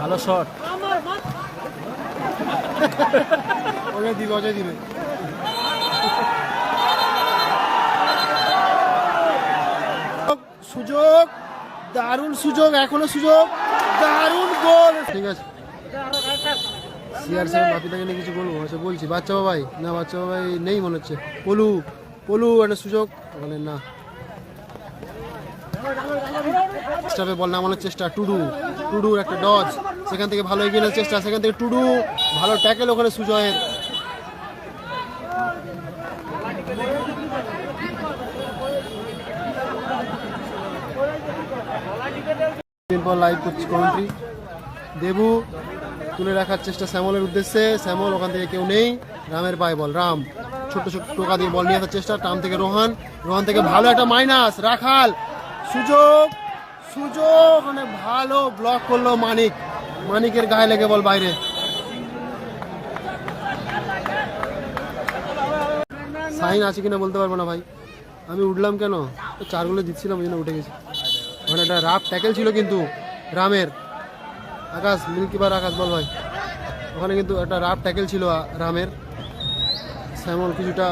ভালো শট। অজয় দিবে অজয় দিবে। সুযোগ, দারুণ সুযোগ, এখনও সুযোগ, দারুণ গোল। ঠিক আছে। নিয়ে কিছু বলব আচ্ছা বলছি, বাচ্চা না, বাচ্চা নেই মনে হচ্ছে। পলু পলু, একটা সুযোগ। ওখানে না। চেষ্টা টুডু। টুডুর একটা ডজ। সেখান থেকে ভালো এগিয়ে চেষ্টা, সেখান থেকে টুডু ভালো ট্যাকেল ওখানে সুজয়ের। দেবু, তুলে রাখার চেষ্টা শ্যামলের উদ্দেশ্যে। শ্যামল, ওখান থেকে কেউ নেই। রামের পায়ে বল, রাম। ছোট ছোট টোকা দিয়ে বল নিয়ে আসার চেষ্টা টাম থেকে রোহান। রোহান থেকে ভালো একটা মাইনাস রাখাল। সুযোগ। সুযোগ মানে ভালো ব্লক করল মানিক। মানিকের গায়ে লেগে বল বাইরে। সাইন আছে কিনা বলতে পারব না ভাই। আমি উঠলাম কেন? চারগুলো দিচ্ছিলাম ওই জন্য উঠে গেছি। ওখানে একটা রাফ ট্যাকেল ছিল কিন্তু, রামের। আকাশ মিল্কিবার আকাশ, বল ভাই। ওখানে কিন্তু একটা রাফ ট্যাকেল ছিল রামের। শ্যামল কিছুটা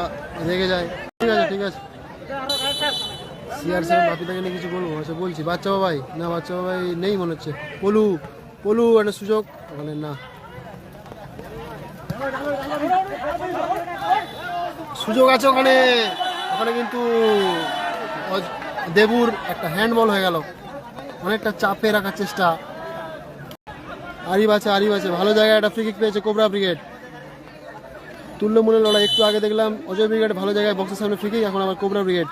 রেগে যায়। ঠিক আছে ঠিক আছে। সিআর সাহেব বাপিটাকে নিয়ে কিছু বলব? আচ্ছা বলছি। বাচ্চা বাবাই? না, বাচ্চা বাবাই নেই মনে হচ্ছে। পলু পলু, একটা সুযোগ। ওখানে না। সুযোগ আছে ওখানে। ওখানে কিন্তু দেবুর একটা হ্যান্ডবল হয়ে গেল। অনেকটা চাপে রাখার চেষ্টা। আরিফ আছে আরিফ আছে। ভালো জায়গায় একটা ফ্রি পেয়েছে কোবরা ব্রিগেড। তুল্যমূল্যের লড়াই। একটু আগে দেখলাম অজয় ব্রিগেড ভালো জায়গায় বক্সের সামনে ফ্রি এখন আবার কোবরা ব্রিগেড।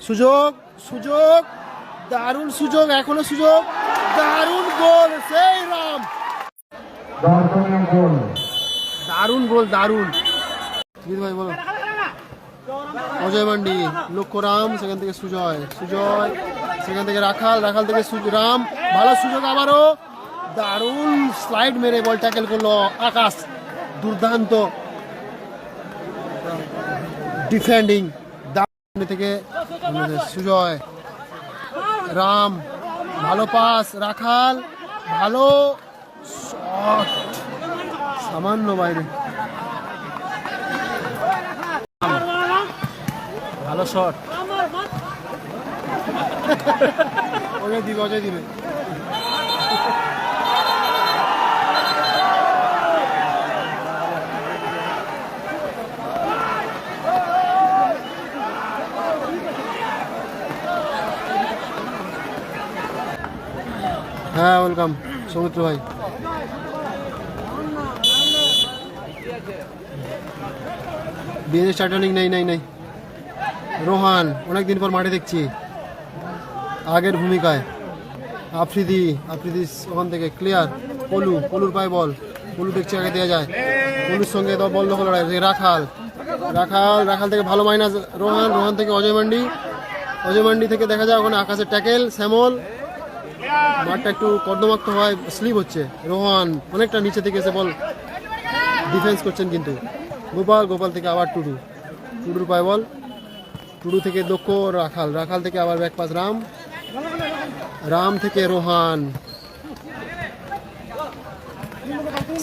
সুযোগ সুযোগ দারুণ সুযোগ এখনও সুযোগ দারুণ গোল সেই রাম। দারুণ গোল দারুণ। ভাই বলো। অজয় মান্ডি লক্ষ্য রাম সেখান থেকে সুজয় সুজয় সেখান থেকে রাখাল রাখাল থেকে রাম। ভালো সুযোগ আবারও। দারুণ স্লাইড মেরে বল ট্যাকেল করল আকাশ। দুর্দান্ত। ডিফেন্ডিং। থেকে আমাদের সুজয় রাম ভালো পাস রাখাল ভালো সামান্য বাইরে। ভালো শট ওকে দিবে অজয় দিবে হ্যাঁ ওয়েলকাম সৌমিত্র ভাই। স্টার্টানিং নেই নেই নেই। রোহান, অনেকদিন পর মাঠে দেখছি। আগের ভূমিকায়। আফ্রিদি আফ্রিদি ওখান থেকে ক্লিয়ার পলু, পলুর পায়ে বল। পলু দেখছি আগে দেওয়া যায়। পলুর সঙ্গে তো বল দখল লড়াই রাখাল। রাখাল রাখাল থেকে ভালো মাইনাস রোহান। রোহান থেকে অজয় মান্ডি। অজয় মান্ডি থেকে দেখা যায় ওখানে আকাশের ট্যাকেল শ্যামল। মাঠটা একটু কর্দমাক্ত হয় স্লিপ হচ্ছে। রোহান অনেকটা নিচে থেকে এসে বল ডিফেন্স করছেন কিন্তু। গোপাল গোপাল থেকে আবার টুডু। টুডুর পায়ে বল। টুডু থেকে দক্ষ রাখাল। রাখাল থেকে আবার ব্যাক রাম। রাম থেকে রোহান।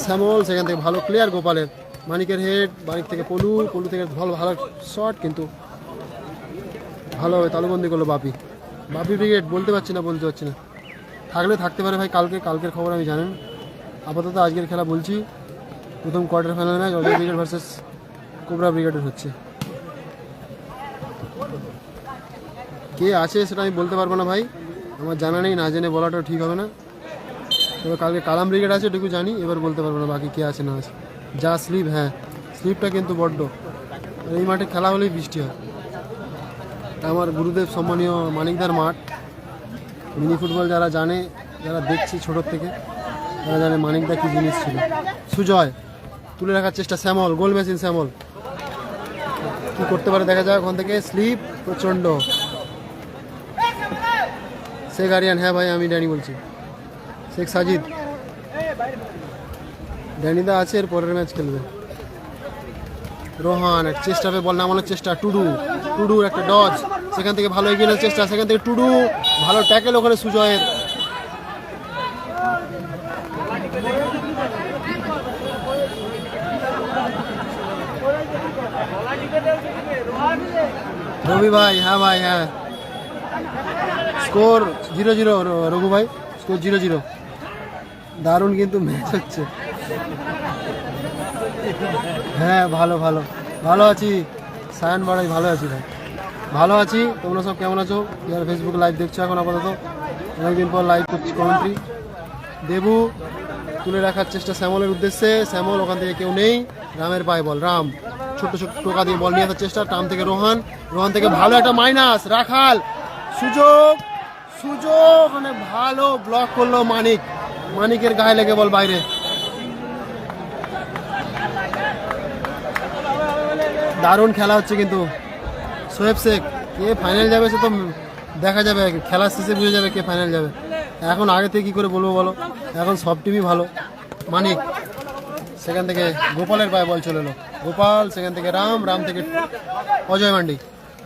শ্যামল সেখান থেকে ভালো ক্লিয়ার গোপালের। মানিকের হেড মানিক থেকে পলু। পলু থেকে ভালো ভালো শট কিন্তু ভালোভাবে তালুবন্দি করল বাপি। বাপি ব্রিগেড বলতে পারছি না, বলতে পারছি না। থাকলে থাকতে পারে ভাই, কালকে, কালকের খবর আমি জানেন। আপাতত আজকের খেলা বলছি, প্রথম quarter final match Ajay brigade versus cobra ব্রিগেডের হচ্ছে। কে আছে সেটা আমি বলতে পারব না ভাই, আমার জানা নেই, না জেনে বলাটাও ঠিক হবে না। তবে কালকে কালাম ব্রিগেড আছে, এটুকু জানি, এবার বলতে পারব না বাকি কে আছে, না আছে। যা স্লিপ হ্যাঁ স্লিপটা কিন্তু বড্ড। এই মাঠে খেলা হলেই বৃষ্টি হয়। আমার গুরুদেব সম্মানীয় মানিকদার মাঠ মিনি ফুটবল যারা জানে, যারা দেখছি ছোটোর থেকে, তারা জানে মানিকদা কী জিনিস ছিল। সুজয়, তুলে রাখার চেষ্টা শ্যামল, গোল মেশিন শ্যামল। কী করতে পারে দেখা যায় ওখান থেকে স্লিপ, প্রচণ্ড। শেখ আরিয়ান হ্যাঁ ভাই, আমি ড্যানি বলছি। শেখ সাজিদ। ড্যানিদা আছে, এর পরের ম্যাচ খেলবে। রোহান, এক চেষ্টা বল নামানোর চেষ্টা। টুডু, টুডুর একটা ডজ সেখান থেকে ভালো এগিয়ে চেষ্টা, সেখান থেকে টুডু ভালো ট্যাকেল ওখানে সুজয়ের। রবি ভাই হ্যাঁ ভাই হ্যাঁ। স্কোর জিরো জিরো রঘু ভাই স্কোর জিরো জিরো দারুণ কিন্তু ম্যাচ হচ্ছে। হ্যাঁ ভালো ভালো। ভালো আছি। সায়ন বাড়াই, ভালো আছি ভাই। ভালো আছি। তোমরা সব কেমন আছো? যারা ফেসবুক লাইভ দেখছ এখন আপাতত, অনেকদিন পর লাইভ করছি কমেন্ট্রি দেবু, তুলে রাখার চেষ্টা শ্যামলের উদ্দেশ্যে। শ্যামল, ওখান থেকে কেউ নেই। রামের পায়ে বল। রাম, ছোট্ট ছোট্ট টোকা দিয়ে বল নিয়ে আসার চেষ্টা। টাম থেকে রোহান। রোহান থেকে ভালো একটা মাইনাস রাখাল। সুযোগ সুযোগ মানে ভালো ব্লক করল মানিক। মানিকের গায়ে লেগে বল বাইরে। দারুণ খেলা হচ্ছে কিন্তু। সোহেব শেখ, কে ফাইনাল যাবে সে তো দেখা যাবে খেলার শেষে বুঝে যাবে কে ফাইনাল যাবে। এখন আগে থেকে কী করে বলব বলো? এখন সব টিমই ভালো। মানিক, সেখান থেকে গোপালের পায়ে বল চলে এলো। গোপাল, সেখান থেকে রাম রাম থেকে অজয় মান্ডি।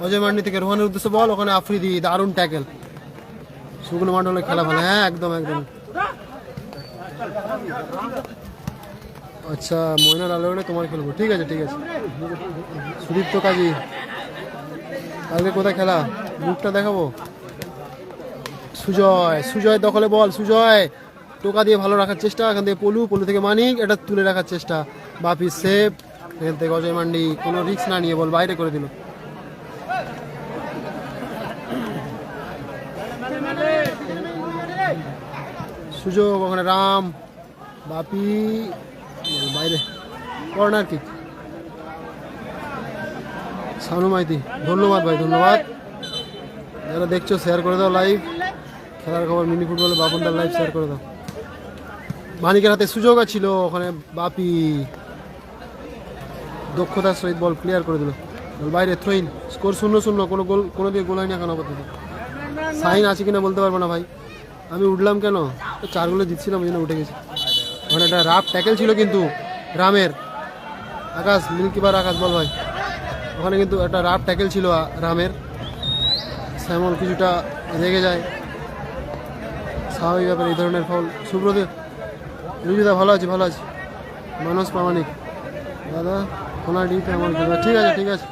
অজয় মান্ডি থেকে রোহানের উদ্দেশ্যে বল ওখানে আফ্রিদি, দারুণ ট্যাকেল শুকনো মণ্ডলের খেলা ভালো। হ্যাঁ একদম একদম। আচ্ছা ময়নার আলোড়ে তোমার খেলব। ঠিক আছে ঠিক আছে। সুদীপ্ত কাজী। কালকে কোথায় খেলা? মুখটা দেখাবো। সুজয় সুজয় দখলে বল, সুজয়। টোকা দিয়ে ভালো রাখার চেষ্টা, এখান থেকে পলু পলু থেকে মানিক, এটা তুলে রাখার চেষ্টা। বাপি সেফ এখান থেকে অজয় মান্ডি, কোনো রিস্ক না নিয়ে বল বাইরে করে দিল। সুযোগ, ওখানে রাম, বাপি, বাইরে। Corner kick. সানু মাইতি। ধন্যবাদ ভাই, ধন্যবাদ। যারা দেখছ শেয়ার করে দাও লাইভ খেলার খবর, মিনি ফুটবলে, বাবনদার লাইভ শেয়ার করে দাও। মানিকের হাতে সুযোগ ছিল ওখানে বাপি দক্ষতার সহিত বল ক্লিয়ার করে দিল। বাইরে থ্রোইন স্কোর শূন্য শূন্য, কোনো গোল, কোনো দিকে গোল হয়নি এখন আপাতত। সাইন আছে কিনা বলতে পারব না ভাই। আমি উঠলাম কেন? চারগুলো জিতছিলাম, ওই জন্য উঠে গেছি। ওখানে একটা রাফ ট্যাকেল ছিল কিন্তু, রামের। আকাশ মিল্কিবার আকাশ, বল ভাই। ওখানে কিন্তু একটা রাফ ট্যাকেল ছিল রামের। শ্যামল কিছুটা রেগে যায়। স্বাভাবিক ব্যাপার, এই ধরনের ফল সুব্রদেব রুজিদা ভালো আছে ভালো আছে। মানস প্রামাণিক। দাদা ওনার ডিতে আমার। ঠিক আছে ঠিক আছে।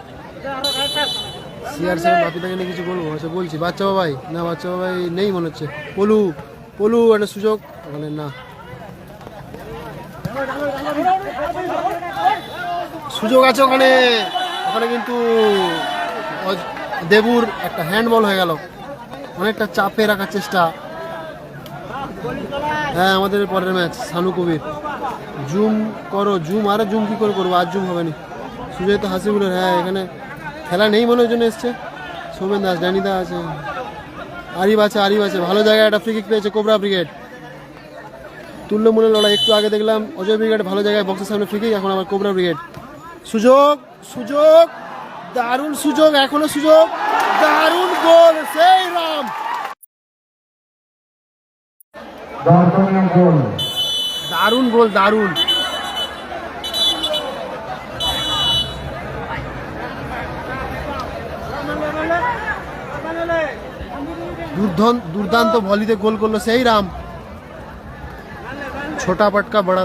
সিআর সাহেব বাপিদাকে নিয়ে কিছু বলব? আচ্ছা বলছি, বাচ্চা বাবাই? না, বাচ্চা বাবাই নেই, মনে হচ্ছে। পলু পলু, একটা সুযোগ। ওখানে না। সুযোগ আছে ওখানে। ওখানে কিন্তু দেবুর একটা হ্যান্ডবল হয়ে গেল। অনেকটা চাপে রাখার চেষ্টা। হ্যাঁ আমাদের পরের ম্যাচ সানু কবির। জুম করো, জুম, আরে জুম কি করে করব? আর জুম হবে না। সুজয় তো হাসিবুলের হ্যাঁ এখানে খেলা নেই মনে জন্য এসছে। সৌমেন দাস ড্যানিদা আছে। আরিফ আছে আরিফ আছে। ভালো জায়গায় একটা ফ্রি কিক পেয়েছে কোবরা ব্রিগেড। তুল্যমূল্য লড়াই, একটু আগে দেখলাম অজয় ব্রিগেড ভালো জায়গায় বক্সের সামনে ফ্রি কিক এখন আবার কোবরা ব্রিগেড। সুযোগ সুযোগ দারুণ সুযোগ এখনও সুযোগ দারুণ গোল সেই রাম। দারুণ গোল। দারুণ দুর্দান্ত ভলিতে গোল করল সেই রাম। ছোটা পটকা বড়া